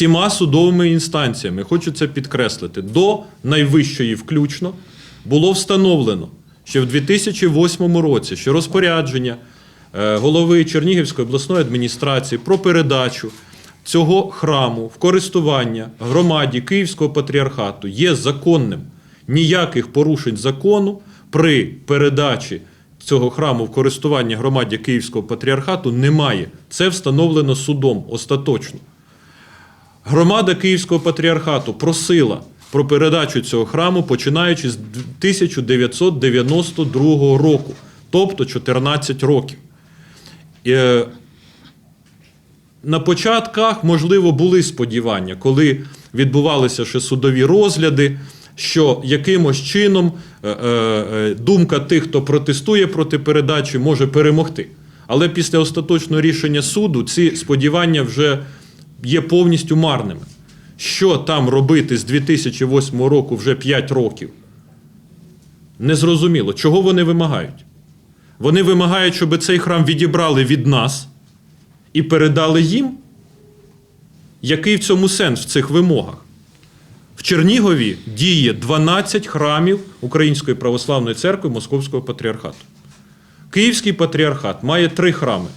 всіма судовими інстанціями, хочу це підкреслити, до найвищої включно було встановлено, що в 2008 році, що розпорядження е, голови Чернігівської обласної адміністрації про передачу цього храму в користування громаді Київського патріархату є законним. Ніяких порушень закону при передачі цього храму в користування громаді Київського патріархату немає. Це встановлено судом остаточно. Громада Київського патріархату просила про передачу цього храму, починаючи з 1992 року, тобто 14 років. Е, На початках, можливо, були сподівання, коли відбувалися ще судові розгляди, що якимось чином е, е, думка тих, хто протестує проти передачі, може перемогти. Але після остаточного рішення суду ці сподівання вже є повністю марними. Що там робити з 2008 року вже 5 років? Незрозуміло. Чого вони вимагають? Вони вимагають, щоб цей храм відібрали від нас і передали їм? Який в цьому сенс в цих вимогах? В Чернігові діє 12 храмів Української православної церкви Московського патріархату. Київський патріархат має три храми: